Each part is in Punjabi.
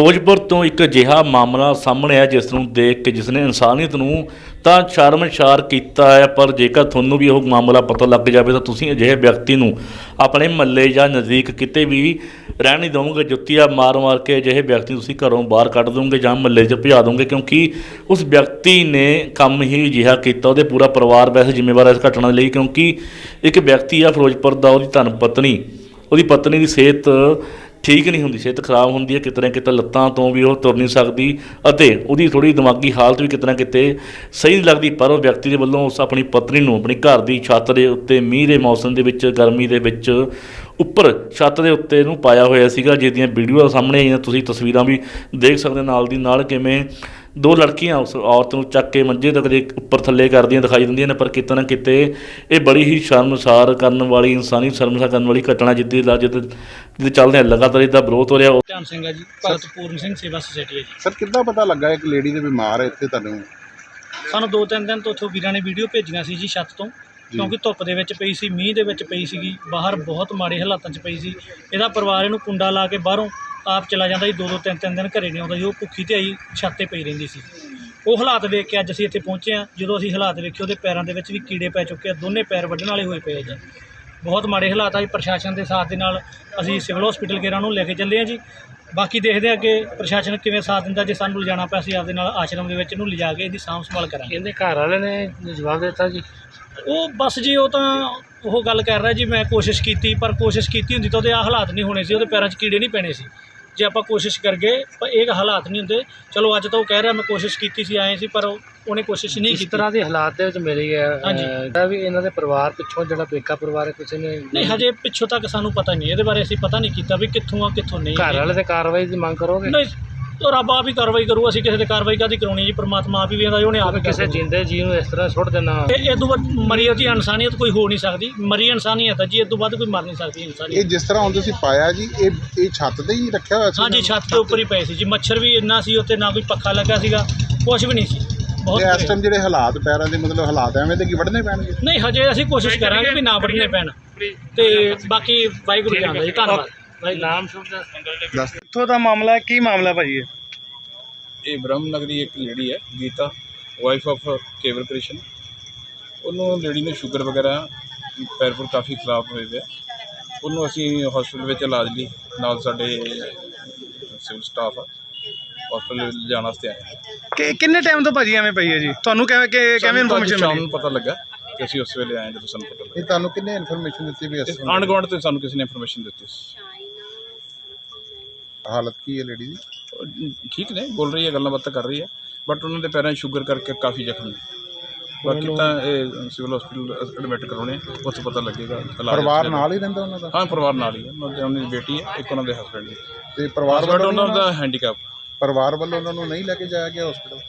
ਫਿਰੋਜ਼ਪੁਰ ਤੋਂ ਇੱਕ ਅਜਿਹਾ ਮਾਮਲਾ ਸਾਹਮਣੇ ਆਇਆ ਜਿਸ ਨੂੰ ਦੇਖ ਕੇ ਜਿਸ ਨੇ ਇਨਸਾਨੀਅਤ ਨੂੰ ਤਾਂ ਸ਼ਰਮਸ਼ਾਰ ਕੀਤਾ ਹੈ, ਪਰ ਜੇਕਰ ਤੁਹਾਨੂੰ ਵੀ ਉਹ ਮਾਮਲਾ ਪਤਾ ਲੱਗ ਜਾਵੇ ਤਾਂ ਤੁਸੀਂ ਅਜਿਹੇ ਵਿਅਕਤੀ ਨੂੰ ਆਪਣੇ ਮੱਲੇ ਜਾਂ ਨਜ਼ਦੀਕ ਕਿਤੇ ਵੀ ਰਹਿਣ ਨਹੀਂ ਦਿਓਗੇ ਜੁੱਤੀਆਂ ਮਾਰ-ਮਾਰ ਕੇ ਅਜਿਹੇ ਵਿਅਕਤੀ ਨੂੰ ਤੁਸੀਂ ਘਰੋਂ ਬਾਹਰ ਕੱਢ ਦੋਗੇ ਜਾਂ ਮੱਲੇ 'ਚ ਭਜਾ ਦੋਗੇ ਕਿਉਂਕਿ ਉਸ ਵਿਅਕਤੀ ਨੇ ਕੰਮ ਹੀ ਅਜਿਹਾ ਕੀਤਾ, ਉਹਦੇ ਪੂਰਾ ਪਰਿਵਾਰ ਵੈਸੇ ਜ਼ਿੰਮੇਵਾਰ ਹੈ ਇਸ ਘਟਨਾ ਲਈ, ਕਿਉਂਕਿ ਇੱਕ ਵਿਅਕਤੀ ਆ ਫਿਰੋਜ਼ਪੁਰ ਦਾ, ਉਹਦੀ ਧਰਮ ਪਤਨੀ, ਉਹਦੀ ਪਤਨੀ ਦੀ ਸਿਹਤ ਠੀਕ ਨਹੀਂ ਹੁੰਦੀ, ਸਿਹਤ ਖਰਾਬ ਹੁੰਦੀ ਹੈ ਕਿਤੇ ਨਾ ਕਿਤੇ ਲੱਤਾਂ ਤੋਂ ਵੀ ਉਹ ਤੁਰ ਨਹੀਂ ਸਕਦੀ ਅਤੇ ਉਹਦੀ ਥੋੜੀ ਦਿਮਾਗੀ ਹਾਲਤ ਵੀ ਕਿਤੇ ਨਾ ਕਿਤੇ ਸਹੀ ਨਹੀਂ ਲੱਗਦੀ, ਪਰ ਉਹ ਵਿਅਕਤੀ ਦੇ ਵੱਲੋਂ ਉਸ ਆਪਣੀ ਪਤਨੀ ਨੂੰ, ਆਪਣੀ ਘਰ ਦੀ ਛੱਤ ਦੇ ਉੱਤੇ ਮੀਂਹ ਦੇ ਮੌਸਮ ਦੇ ਵਿੱਚ, ਗਰਮੀ ਦੇ ਵਿੱਚ ਉੱਪਰ ਛੱਤ ਦੇ ਉੱਤੇ ਇਹਨੂੰ ਪਾਇਆ ਹੋਇਆ ਸੀਗਾ, ਜਿਹਦੀਆਂ ਵੀਡੀਓ ਸਾਹਮਣੇ ਆਈਆਂ, ਤੁਸੀਂ ਤਸਵੀਰਾਂ ਵੀ ਦੇਖ ਸਕਦੇ ਨਾਲ ਦੀ ਨਾਲ ਕਿਵੇਂ ਦੋ ਲੜਕੀਆਂ ਉਸ ਔਰਤ ਨੂੰ ਚੱਕ ਕੇ ਮੰਜੇ ਤੱਕ ਦੇ ਉੱਪਰ ਥੱਲੇ ਕਰਦੀਆਂ ਦਿਖਾਈ ਦਿੰਦੀਆਂ ਨੇ ਪਰ ਕਿਤੇ ਨਾ ਕਿਤੇ ਇਹ ਬੜੀ ਹੀ ਸ਼ਰਮਸਾਰ ਕਰਨ ਵਾਲੀ ਇਨਸਾਨੀ ਸ਼ਰਮਸਾਰ ਕਰਨ ਵਾਲੀ ਘਟਨਾ ਜਿੱਦੀ ਦਾ ਜਿੱਦ ਚੱਲਦੇ ਲਗਾਤਾਰ ਇਹਦਾ ਵਿਰੋਧ ਹੋ ਰਿਹਾ। ਧਿਆਨ ਸਿੰਘ ਹੈ ਜੀ ਭਗਤ ਪੂਰਨ ਸਿੰਘ ਸੇਵਾ ਸੁਸਾਇਟੀ ਹੈ ਜੀ। ਸਰ ਕਿੱਦਾਂ ਪਤਾ ਲੱਗਾ ਇੱਕ ਲੇਡੀ ਦੇ ਬਿਮਾਰ ਹੈ ਇੱਥੇ ਤੁਹਾਨੂੰ? ਸਾਨੂੰ ਦੋ ਤਿੰਨ ਦਿਨ ਤੋਂ ਉੱਥੋਂ ਵੀਰਾਂ ਨੇ ਵੀਡੀਓ ਭੇਜੀਆਂ ਸੀ ਜੀ ਛੱਤ ਤੋਂ ਕਿਉਂਕਿ ਧੁੱਪ ਦੇ ਵਿੱਚ ਪਈ ਸੀ ਮੀਂਹ ਦੇ ਵਿੱਚ ਪਈ ਸੀਗੀ ਬਾਹਰ ਬਹੁਤ ਮਾੜੇ ਹਾਲਾਤਾਂ 'ਚ ਪਈ ਸੀ। ਇਹਦਾ ਪਰਿਵਾਰ ਇਹਨੂੰ ਕੁੰਡਾ ਲਾ ਕੇ ਬਾਹਰੋਂ ਆਪ ਚਲਾ ਜਾਂਦਾ ਸੀ ਦੋ ਦੋ ਤਿੰਨ ਤਿੰਨ ਦਿਨ ਘਰੇ ਨਹੀਂ ਆਉਂਦਾ ਸੀ ਉਹ ਭੁੱਖੀ ਤੇ ਆਈ ਛੱਤ ਤੇ ਪਈ ਰਹਿੰਦੀ ਸੀ। ਉਹ ਹਾਲਾਤ ਵੇਖ ਕੇ ਅੱਜ ਅਸੀਂ ਇੱਥੇ ਪਹੁੰਚੇ ਹਾਂ ਜਦੋਂ ਅਸੀਂ ਹਾਲਾਤ ਵੇਖੇ ਉਹਦੇ ਪੈਰਾਂ ਦੇ ਵਿੱਚ ਵੀ ਕੀੜੇ ਪੈ ਚੁੱਕੇ ਆ ਦੋਨੇ ਪੈਰ ਵੱਢਣ ਵਾਲੇ ਹੋਏ ਪਏ ਆ ਜੀ। ਬਹੁਤ ਮਾੜੇ ਹਾਲਾਤ ਆ ਜੀ ਪ੍ਰਸ਼ਾਸਨ ਦੇ ਸਾਥ ਦੇ ਨਾਲ ਅਸੀਂ ਸਿਵਲ ਹਸਪੀਟਲ ਗੇਰਾਂ ਨੂੰ ਲੈ ਕੇ ਚੱਲੇ ਆ ਜੀ। ਬਾਕੀ ਦੇਖਦੇ ਆ ਕਿ ਪ੍ਰਸ਼ਾਸਨ ਕਿਵੇਂ ਸਾਥ ਦਿੰਦਾ ਜੇ ਸਾਨੂੰ ਲਿਜਾਣਾ ਪਿਆ ਅਸੀਂ ਆਪਦੇ ਨਾਲ ਆਸ਼ਰਮ ਦੇ ਵਿੱਚ ਇਹਨੂੰ ਲਿਜਾ ਕੇ ਇਹਦੀ ਸਾਂਭ ਸੰਭਾਲ ਕਰਾਂਗੇ। ਇਹਦੇ ਘਰ ਵਾਲੇ ਨੇ ਜਵਾਬ ਦਿੱਤਾ ਜੀ? ਉਹ ਬਸ ਜੀ ਉਹ ਤਾਂ ਉਹ ਗੱਲ ਕਰ ਰਿਹਾ ਜੀ ਮੈਂ ਕੋਸ਼ਿਸ਼ ਕੀਤੀ ਪਰ ਕੋਸ਼ਿਸ਼ ਕੀਤੀ ਹੁੰਦੀ ਤਾਂ ਉਹਦੇ ਆ ਹਾਲਾਤ ਨਹੀਂ ਹੋਣੇ ਸੀ ਉਹਦੇ ਪੈਰਾਂ 'ਚ ਕੀੜੇ ਨਹੀਂ ਪੈਣੇ ਸੀ। ਜੇ ਆਪਾਂ ਕੋਸ਼ਿਸ਼ ਕਰ ਗਏ ਪਰ ਇਹ ਹਾਲਾਤ ਨਹੀਂ ਹੁੰਦੇ। ਚਲੋ ਅੱਜ ਤਾਂ ਉਹ ਕਹਿ ਰਿਹਾ ਮੈਂ ਕੋਸ਼ਿਸ਼ ਕੀਤੀ ਸੀ ਆਏ ਸੀ ਪਰ ਉਹ- ਉਹਨੇ ਕੋਸ਼ਿਸ਼ ਨਹੀਂ ਇਸ ਕੀਤੀ। ਤਰ੍ਹਾਂ ਦੇ ਹਾਲਾਤ ਦੇ ਵਿੱਚ ਮਿਲੀ ਹੈ ਹਾਂਜੀ। ਅਹ, ਵੀ ਇਹਨਾਂ ਦੇ ਪਰਿਵਾਰ ਪਿੱਛੋਂ ਜਿਹੜਾ ਪੇਕਾ ਪਰਿਵਾਰ ਹੈ ਕਿਸੇ ਨੇ ਨਹੀਂ ਹਜੇ ਪਿੱਛੋਂ ਤੱਕ ਸਾਨੂੰ ਪਤਾ ਨਹੀਂ ਇਹਦੇ ਬਾਰੇ ਅਸੀਂ ਪਤਾ ਨਹੀਂ ਕੀਤਾ ਵੀ ਕਿੱਥੋਂ ਆ ਕਿੱਥੋਂ ਨਹੀਂ ਘਰ ਵਾਲੇ ਤੇ ਕਾਰਵਾਈ ਦੀ ਮੰਗ ਕਰੋਗੇ? ਨਹੀਂ ਉਹ ਰੱਬ ਆਪ ਹੀ ਕਾਰਵਾਈ ਕਰੂ ਅਸੀਂ ਕਿਸੇ ਤੇ ਕਾਰਵਾਈ ਕਾਦੀ ਕਰਾਉਣੀ ਜੀ? ਪ੍ਰਮਾਤਮਾ ਆਪ ਹੀ ਵੇਂਦਾ ਉਹਨੇ ਆਪ ਹੀ ਕਿਸੇ ਜਿੰਦੇ ਜੀ ਨੂੰ ਇਸ ਤਰ੍ਹਾਂ ਸੁੱਟ ਦੇਣਾ। ਇਹ ਇਹ ਤੋਂ ਬਾਅਦ ਮਰੀ ਉਹਦੀ ਇਨਸਾਨੀਅਤ ਕੋਈ ਹੋ ਨਹੀਂ ਸਕਦੀ। ਮਰੀ ਇਨਸਾਨੀਅਤ ਹੈ ਜੀ ਇਹ ਤੋਂ ਵੱਧ ਕੋਈ ਮਰ ਨਹੀਂ ਸਕਦੀ ਇਹ ਇਨਸਾਨੀਅਤ ਜਿਸ ਤਰ੍ਹਾਂ ਹੁਣ ਤੁਸੀਂ ਪਾਇਆ ਜੀ ਇਹ ਇਹ ਛੱਤ ਤੇ ਹੀ ਰੱਖਿਆ ਹੋਇਆ ਸੀ ਹਾਂਜੀ ਛੱਤ ਦੇ ਉੱਪਰ ਹੀ ਪਏ ਸੀ ਜੀ। ਮੱਛਰ ਵੀ ਇੰਨਾ ਸੀ ਉੱਤੇ ਨਾ ਕੋਈ ਪੱਖਾ ਲੱਗਾ ਸੀਗਾ ਕੁਝ ਵੀ ਨਹੀਂ ਸੀ। ਬਹੁਤ ਤੇ ਇਸ ਬੁਰੇ। ਟਾਈਮ ਜਿਹੜੇ ਹਾਲਾਤ ਪੈਰਾਂ ਦੇ ਮਤਲਬ ਹਾਲਾਤ ਐਵੇਂ ਦੇ ਕੀ ਵੱਢਣੇ ਪੈਣਗੇ? ਨਹੀਂ ਹਜੇ ਅਸੀਂ ਕੋਸ਼ਿਸ਼ ਕਰਾਂਗੇ ਵੀ ਨਾ ਵੱਢਣੇ ਪੈਣ। ਤੇ ਬਾਕੀ ਵਾਹਿਗੁਰੂ ਜਾਣਦਾ ਜੀ ਧੰਨਵਾਦ। ਵਾਹਿਗੁਰੂ। ਨਾਮ ਸ਼ੁਭ ਦਾ ਦੱਸ ਇੱਥੋਂ ਦਾ ਮਾਮਲਾ ਹੈ, ਕੀ ਮਾਮਲਾ ਭਾਜੀ ਇਹ? ਇਹ ਬ੍ਰਹਮ ਨਗਰੀ ਇੱਕ ਲੇਡੀ ਹੈ ਗੀਤਾ ਵਾਈਫ ਆਫ ਕੇਵਲ ਕ੍ਰਿਸ਼ਨ। ਉਹਨੂੰ ਲੇਡੀ ਨੂੰ ਸ਼ੂਗਰ ਵਗੈਰਾ ਪੈਰ ਪੁਰ ਕਾਫੀ ਖਰਾਬ ਹੋਏ ਪਿਆ ਉਹਨੂੰ ਅਸੀਂ ਹਸਪੀਟਲ ਵਿੱਚ ਇਲਾਜ ਲਈ ਨਾਲ ਸਾਡੇ ਸਿਵਲ ਸਟਾਫ ਆ ਹਸਪੀਟਲ ਜਾਣ ਵਾਸਤੇ ਆਏ ਕਿੰਨੇ ਟਾਈਮ ਤੋਂ ਭਾਜੀ ਐਵੇਂ ਪਈ ਹੈ ਜੀ? ਤੁਹਾਨੂੰ ਕਿਵੇਂ ਕਿ- ਕਿਵੇਂ ਸਾਨੂੰ ਇਨਫੋਰਮੇਸ਼ਨ ਮਿਲੀ? ਨੂੰ ਪਤਾ ਲੱਗਾ ਕਿ ਅਸੀਂ ਉਸ ਵੇਲੇ ਆਏ ਜਦੋਂ ਸਾਨੂੰ ਪਤਾ ਇਹ ਲੱਗਾ ਤੁਹਾਨੂੰ ਕਿੰਨੇ ਇਨਫੋਰਮੇਸ਼ਨ ਦਿੱਤੀ ਵੀ ਆਂਢ ਗੁਆਂਢ ਤੋਂ ਸਾਨੂੰ ਕਿਸੇ ਨੇ ਇਨਫੋਰਮੇਸ਼ਨ ਦਿੱਤੀ ਸੀ। ਹਾਲਤ ਕੀ ਹੈ ਲੇਡੀ ਦੀ? ਉਹ ਠੀਕ ਨੇ ਬੋਲ ਰਹੀ ਹੈ ਗੱਲਾਂ ਬਾਤਾਂ ਕਰ ਰਹੀ ਹੈ ਬਟ ਉਹਨਾਂ ਦੇ ਪੈਰਾਂ 'ਚ ਸ਼ੂਗਰ ਕਰਕੇ ਕਾਫੀ ਜ਼ਖਮ ਨੇ। ਬਾਕੀ ਤਾਂ ਇਹ ਸਿਵਲ ਹਸਪੀਟਲ ਐਡਮਿਟ ਕਰਾਉਣੇ ਉੱਥੇ ਪਤਾ ਲੱਗੇਗਾ ਇਲਾਜ ਪਰਿਵਾਰ ਨਾਲ ਹੀ ਰਹਿੰਦਾ ਉਹਨਾਂ ਦਾ? ਹਾਂ ਪਰਿਵਾਰ ਨਾਲ ਹੀ ਹੈ ਉਹਨਾਂ ਦੀ ਉਹਨਾਂ ਦੀ ਬੇਟੀ ਹੈ ਇੱਕ ਉਹਨਾਂ ਦੇ ਹਸਬੰਡ ਹੈ ਤੇ ਪਰਿਵਾਰ ਹਸਬੰਡ ਵੱਲੋਂ ਉਹਨਾਂ ਦਾ ਹੈਂਡੀਕੈਪ ਪਰਿਵਾਰ ਵੱਲੋਂ ਉਹਨਾਂ ਨੂੰ ਨਹੀਂ ਲੈ ਕੇ ਜਾਇਆ ਗਿਆ ਹਸਪੀਟਲ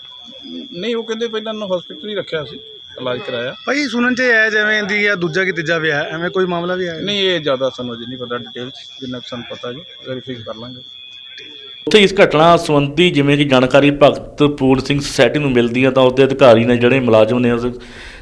ਨਹੀਂ ਉਹ ਕਹਿੰਦੇ ਪਹਿਲਾਂ ਉਹਨੂੰ ਹਸਪੀਟਲ ਹੀ ਰੱਖਿਆ ਸੀ ਇਲਾਜ ਕਰਾਇਆ। ਭਾਈ ਸੁਣਨ ਚ ਆਇਆ ਜਿਵੇਂ ਦੀ ਆ ਦੂਜਾ ਕੀ ਤੀਜਾ ਵਿਆਹ ਐਵੇਂ ਕੋਈ ਮਾਮਲਾ ਵੀ ਆਇਆ? ਨਹੀਂ ਇਹ ਜ਼ਿਆਦਾ ਸਾਨੂੰ ਅਜੇ ਨਹੀਂ ਪਤਾ ਡਿਟੇਲਸ ਜਿੰਨਾ ਕੁ ਸਾਨੂੰ ਪਤਾ ਜੀ ਵੈਰੀਫਾਈ ਕਰ ਲਾਂਗੇ। ਉੱਥੇ ਇਸ ਘਟਨਾ ਸੰਬੰਧੀ ਜਿਵੇਂ ਕਿ ਜਾਣਕਾਰੀ ਭਗਤ ਪੂਰਨ ਸਿੰਘ ਸੁਸਾਇਟੀ ਨੂੰ ਮਿਲਦੀ ਹੈ ਤਾਂ ਉਸਦੇ ਅਧਿਕਾਰੀ ਨੇ ਜਿਹੜੇ ਮੁਲਾਜ਼ਮ ਨੇ ਉਸ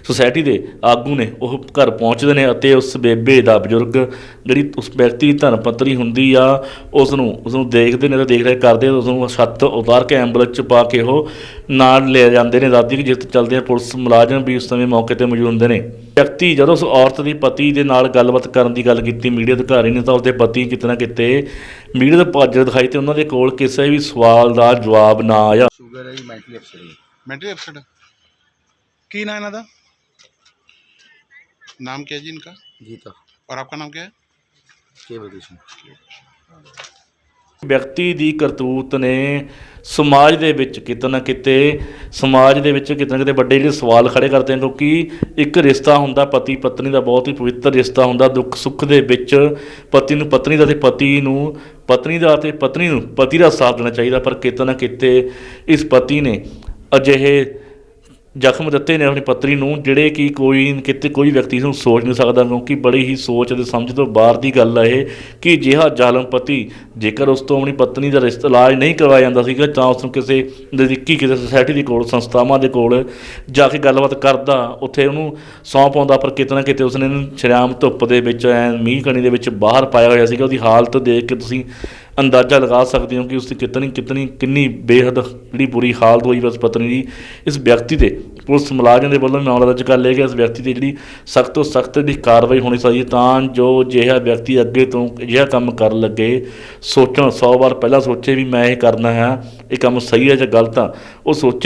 ਸੁਸਾਇਟੀ ਦੇ ਆਗੂ ਨੇ, ਉਹ ਘਰ ਪਹੁੰਚਦੇ ਨੇ ਅਤੇ ਉਸ ਬੇਬੇ ਦਾ ਬਜ਼ੁਰਗ ਜਿਹੜੀ ਉਸ ਵਿਅਕਤੀ ਦੀ ਧਰਮ ਪਤਨੀ ਹੁੰਦੀ ਆ ਉਸ ਨੂੰ ਉਸ ਨੂੰ ਦੇਖਦੇ ਨੇ ਤੇ ਦੇਖ ਰੇਖ ਕਰਦੇ ਉਸ ਨੂੰ ਛੱਤ ਉਤਾਰ ਕੇ ਐਂਬੂਲੈਂਸ ਚ ਪਾ ਕੇ ਉਹ ਨਾਲ ਲੈ ਜਾਂਦੇ ਨੇ ਦਾਦੀ ਕਿ ਜਿਸ ਚਲਦੇ ਪੁਲਿਸ ਮੁਲਾਜ਼ਮ ਵੀ ਉਸ ਸਮੇਂ ਮੌਕੇ ਤੇ ਮੌਜੂਦ ਹੁੰਦੇ ਨੇ। ਵਿਅਕਤੀ ਜਦੋਂ ਉਸ ਔਰਤ ਦੀ ਪਤੀ ਦੇ ਨਾਲ ਗੱਲਬਾਤ ਕਰਨ ਦੀ ਗੱਲ ਕੀਤੀ ਮੀਡੀਆ ਅਧਿਕਾਰੀ ਨੇ ਤਾਂ ਉਸਦੇ ਪਤੀ ਕਿਤੇ ਨਾ ਕਿਤੇ ਮੀਡੀਆ ਦੇ ਭਾਜਰ ਦਿਖਾਈ ਤੇ ਉਹਨਾਂ ਦੇ ਕੋਲ ਕਿਸੇ ਵੀ ਸਵਾਲ ਦਾ ਜਵਾਬ ਨਾ ਆਇਆ ਸ਼ੂਗਰ ਹੈ ਜੀ ਮੈਂਟਲੀ ਅਪਸੈਟ ਮੈਂਟਲੀ ਅਪਸੈਟ ਕੀ ਨਾਂ ਇਹਨਾਂ ਦਾ नाम क्या है जी इनका ਗੀਤਾ और आपका नाम क्या है ਕੇਵਲ ਕ੍ਰਿਸ਼ਨ ਵਿਅਕਤੀ ਦੀ ਕਰਤੂਤ ਨੇ ਸਮਾਜ ਦੇ ਵਿੱਚ ਕਿਤੇ ਨਾ ਕਿਤੇ, ਸਮਾਜ ਦੇ ਵਿੱਚ ਕਿਤੇ ਨਾ ਕਿਤੇ ਵੱਡੇ ਜਿਹੜੇ ਸਵਾਲ ਖੜੇ ਕਰਦੇ ਹਨ ਕਿਉਂਕਿ ਇੱਕ ਰਿਸ਼ਤਾ ਹੁੰਦਾ ਪਤੀ ਪਤਨੀ ਦਾ ਬਹੁਤ ਹੀ ਪਵਿੱਤਰ ਰਿਸ਼ਤਾ ਹੁੰਦਾ, ਦੁੱਖ ਸੁੱਖ ਦੇ ਵਿੱਚ ਪਤੀ ਨੂੰ ਪਤਨੀ ਦਾ ਤੇ ਪਤੀ ਨੂੰ, ਪਤਨੀ ਦਾ ਤੇ ਪਤਨੀ ਨੂੰ, ਪਤੀ ਦਾ ਸਾਥ ਦੇਣਾ ਚਾਹੀਦਾ, ਪਰ ਕਿਤੇ ਨਾ ਕਿਤੇ ਇਸ ਪਤੀ ਨੇ ਅਜਿਹੇ ਜ਼ਖਮ ਦਿੱਤੇ ਨੇ ਆਪਣੀ ਪਤਨੀ ਨੂੰ, ਜਿਹੜੇ ਕਿ ਕੋਈ ਕਿਤੇ ਕੋਈ ਵਿਅਕਤੀ ਨੂੰ ਸੋਚ ਨਹੀਂ ਸਕਦਾ, ਕਿਉਂਕਿ ਬੜੀ ਹੀ ਸੋਚ ਅਤੇ ਸਮਝ ਤੋਂ ਬਾਹਰ ਦੀ ਗੱਲ ਹੈ ਇਹ, ਕਿ ਜਿਹਾ ਜ਼ਾਲਮ ਪਤੀ ਜੇਕਰ ਉਸ ਤੋਂ ਆਪਣੀ ਪਤਨੀ ਦਾ ਰਿਸ਼ਤਾ ਇਲਾਜ ਨਹੀਂ ਕਰਵਾਇਆ ਜਾਂਦਾ ਸੀਗਾ, ਤਾਂ ਉਸ ਨੂੰ ਕਿਸੇ ਨਜ਼ਦੀਕੀ, ਕਿਸੇ ਸੁਸਾਇਟੀ ਦੇ ਕੋਲ, ਸੰਸਥਾਵਾਂ ਦੇ ਕੋਲ ਜਾ ਕੇ ਗੱਲਬਾਤ ਕਰਦਾ, ਉੱਥੇ ਉਹਨੂੰ ਸੌਂ ਪਾਉਂਦਾ, ਪਰ ਕਿਤੇ ਨਾ ਕਿਤੇ ਉਸਨੇ ਇਹਨੂੰ ਸ਼ਰਾਮ ਧੁੱਪ ਦੇ ਵਿੱਚ ਐ ਮੀਂਹ ਕਣੀ ਦੇ ਵਿੱਚ ਬਾਹਰ ਪਾਇਆ ਹੋਇਆ ਸੀਗਾ, ਉਹਦੀ ਹਾਲਤ ਦੇਖ ਕੇ ਤੁਸੀਂ ਅੰਦਾਜ਼ਾ ਲਗਾ ਸਕਦੇ ਹੋ ਕਿ ਉਸ ਦੀ ਕਿਤਨੀ ਕਿਤਨੀ ਕਿੰਨੀ ਬੇਹੱਦ ਜਿਹੜੀ ਬੁਰੀ ਹਾਲਤ ਹੋਈ ਬਸ ਪਤਨੀ ਦੀ। ਇਸ ਵਿਅਕਤੀ ਤੇ ਪੁਲਿਸ ਮੁਲਾਜ਼ਮ ਦੇ ਵੱਲੋਂ ਮਾਮਲਾ ਦਰਜ ਕਰ ਲਿਆ ਗਿਆ। ਇਸ ਵਿਅਕਤੀ ਤੇ ਜਿਹੜੀ ਸਖਤ ਤੋਂ ਸਖਤ ਦੀ ਕਾਰਵਾਈ ਹੋਣੀ ਚਾਹੀਦੀ ਤਾਂ ਜੋ ਜਿਹੜਾ ਵਿਅਕਤੀ ਅੱਗੇ ਤੋਂ ਅਜਿਹਾ ਕੰਮ ਕਰਨ ਲੱਗੇ। ਸੋਚਣ 100 ਵਾਰ ਪਹਿਲਾਂ ਸੋਚੇ ਵੀ ਮੈਂ ਇਹ ਕਰਨਾ ਹੈ, ਇਹ ਕੰਮ ਸਹੀ ਹੈ ਜਾਂ ਗਲਤ ਆ, ਉਹ ਸੋਚੇ